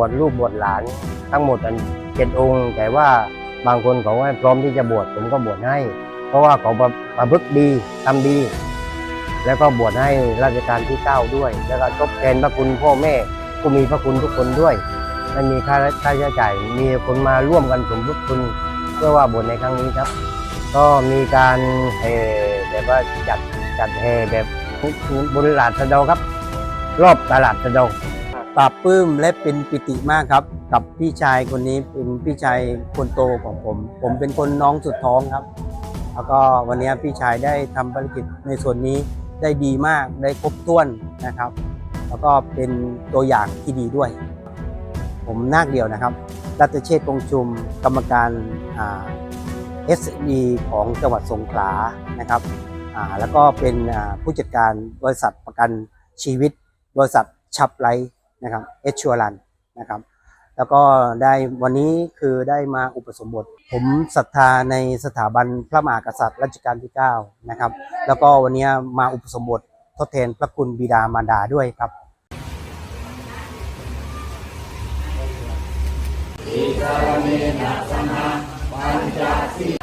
วชลูกบวชหลาน ทั้งหมดอันเจ็ดองค์ แต่ว่าบางคนเขาไม่พร้อมที่จะบวชผมก็บวชให้ เพราะว่าเขาประประพฤติดีทำดี แล้วก็บวชให้ราชการที่เก้าด้วย แล้วก็ทดแทนพระคุณพ่อแม่ผู้มีพระคุณทุกคนด้วยไม่มีค่าค่าใช้จ่ายมีคนมาร่วมกันสมทบทุนเพื่อว่าบวชในครั้งนี้ครับ ก็มีการแห่แบบว่าจัดจัดแห่แบบบนตลาดสะเดาครับ รอบตลาดสะเดา ปราบปลื้มและเป็นปิติมากครับ กับพี่ชายคนนี้เป็นพี่ชายคนโตของผม ผมเป็นคนน้องสุดท้องครับ แล้วก็วันนี้พี่ชายได้ทำภารกิจในส่วนนี้ได้ดีมากได้ครบถ้วนนะครับ แล้วก็เป็นตัวอย่างที่ดีด้วย ผมนาคเดียวนะครับรัตเชษฐ์กงชุมกรรมการเอ่า SME ของจังหวัดสงขลานะครับแล้วก็เป็นผู้จัดการบริษัทประกันชีวิต บริษัทชับไลท์ นะครับเอชชัวรันนะครับแล้วก็ได้วันนี้คือได้มาอุปสมบท ผมศรัทธาในสถาบันพระมหากษัตริย์รัชกาลที่9นะครับแล้วก็วันนี้มาอุปสมบททดแทนพระคุณบิดามารดาด้วยครับเ